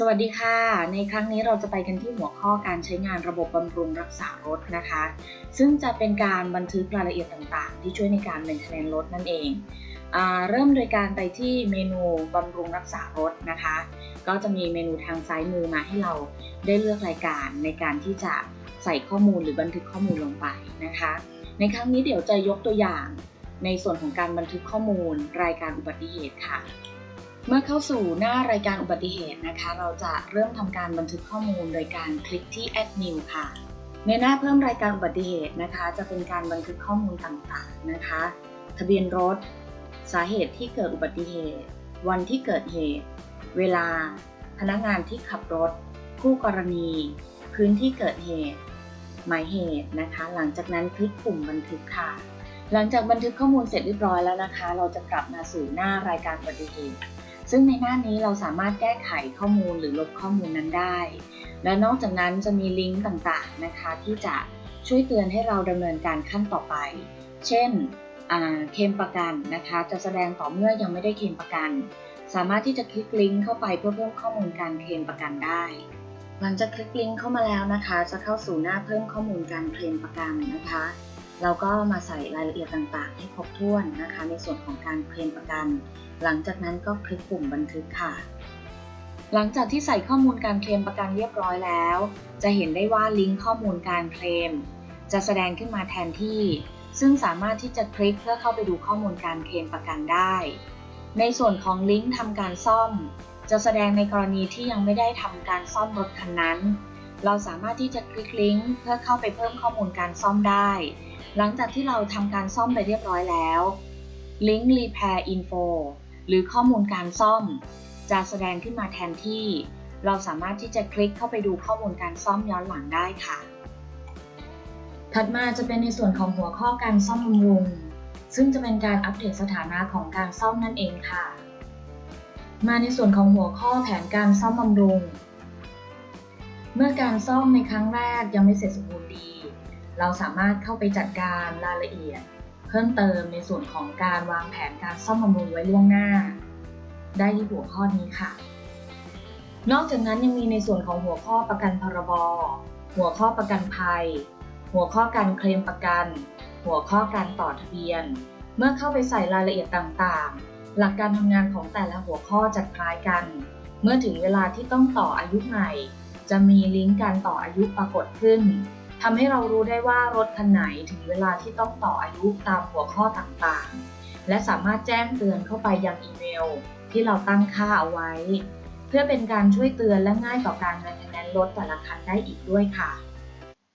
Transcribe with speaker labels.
Speaker 1: สวัสดีค่ะ ในครั้งนี้เราจะไปกันที่หัวข้อการใช้งานระบบบำรุงรักษารถนะคะ ซึ่งจะเป็นการบันทึกรายละเอียดต่างๆ ที่ช่วยในการเมนเทนรถนั่นเองอเริ่มโดยการไปที่เมนูบำรุงรักษารถนะคะ ก็จะมีเมนูทางซ้ายมือมาให้เราได้เลือกรายการในการที่จะใส่ข้อมูลหรือบันทึกข้อมูลลงไปนะคะ ในครั้งนี้เดี๋ยวจะยกตัวอย่าง ในส่วนของการบันทึกข้อมูลรายการอุบัติเหตุค่ะ เมื่อเข้าสู่หน้ารายการอุบัติเหตุนะคะ เราจะเริ่มทำการบันทึกข้อมูลโดยการคลิกที่ add new ค่ะ ในหน้าเพิ่มรายการอุบัติเหตุนะคะ จะเป็นการบันทึกข้อมูลต่างๆนะคะ ทะเบียนรถ สาเหตุที่เกิดอุบัติเหตุ วันที่เกิดเหตุ เวลา พนักงานที่ขับรถ คู่กรณี พื้นที่เกิดเหตุ หมายเหตุนะคะ หลังจากนั้นคลิกปุ่มบันทึกค่ะ หลังจากบันทึกข้อมูลเสร็จเรียบร้อยแล้วนะคะ เราจะกลับมาสู่หน้ารายการอุบัติเหตุ ซึ่งในหน้านี้เราสามารถแก้ไขข้อมูลหรือลบข้อมูลนั้นได้ และนอกจากนั้นจะมีลิงก์ต่างๆนะคะที่จะช่วยเตือนให้เราดำเนินการขั้นต่อไป เช่นเคลมประกันนะคะ จะแสดงต่อเมื่อยังไม่ได้เคลมประกัน สามารถที่จะคลิกลิงก์เข้าไปเพื่อเพิ่มข้อมูลการเคลมประกันได้ หลังจากคลิกลิงก์เข้ามาแล้วนะคะ จะเข้าสู่หน้าเพิ่มข้อมูลการเคลมประกันนะคะ เราก็มาใส่รายละเอียดต่างๆ ให้ครบถ้วนนะคะ ในส่วนของการเคลมประกัน หลังจากนั้นก็คลิกปุ่มบันทึกค่ะ หลังจากที่ใส่ข้อมูลการเคลมประกันเรียบร้อยแล้ว จะเห็นได้ว่าลิงก์ข้อมูลการเคลมจะแสดงขึ้นมาแทนที่ ซึ่งสามารถที่จะคลิกเพื่อเข้าไปดูข้อมูลการเคลมประกันได้ ในส่วนของลิงก์ทำการซ่อม จะแสดงในกรณีที่ยังไม่ได้ทำการซ่อมรถคันนั้น เราสามารถที่จะคลิกลิงก์เพื่อเข้าไปเพิ่มข้อมูลการซ่อมได้ หลังจากที่เราทำการซ่อมไปเรียบร้อยแล้วลิงก์ Repair Info หรือข้อมูลการซ่อม จะแสดงขึ้นมาแทนที่ เราสามารถที่จะคลิกเข้าไปดูข้อมูลการซ่อมย้อนหลังได้ค่ะ ถัดมาจะเป็นในส่วนของหัวข้อการซ่อมบำรุง ซึ่งจะเป็นการอัปเดตสถานะของการซ่อมนั่นเองค่ะ มาในส่วนของหัวข้อแผนการซ่อมบำรุง เมื่อการซ่อมในครั้งแรกยังไม่เสร็จสมบูรณ์ดี เราสามารถเข้าไปจัดการรายละเอียด เพิ่มเติมในส่วนของการวางแผนการซ่อมบำรุงไว้ล่วงหน้า ได้ที่หัวข้อนี้ค่ะ นอกจากนั้นยังมีในส่วนของหัวข้อประกันพรบ หัวข้อประกันภัย หัวข้อการเคลมประกัน หัวข้อการต่อทะเบียน เมื่อเข้าไปใส่รายละเอียดต่างๆ หลักการทำงานของแต่ละหัวข้อจะคล้ายกัน เมื่อถึงเวลาที่ต้องต่ออายุใหม่จะมีลิงก์การต่ออายุปรากฏขึ้น ทำให้เรารู้ได้ว่ารถคันไหนถึงเวลาที่ต้องต่ออายุตามหัวข้อต่างๆ และสามารถแจ้งเตือนเข้าไปยังอีเมล ที่เราตั้งค่าเอาไว้ เพื่อเป็นการช่วยเตือนและง่ายต่อการแมนเทนแนนรถแต่ละคันได้อีกด้วยค่ะ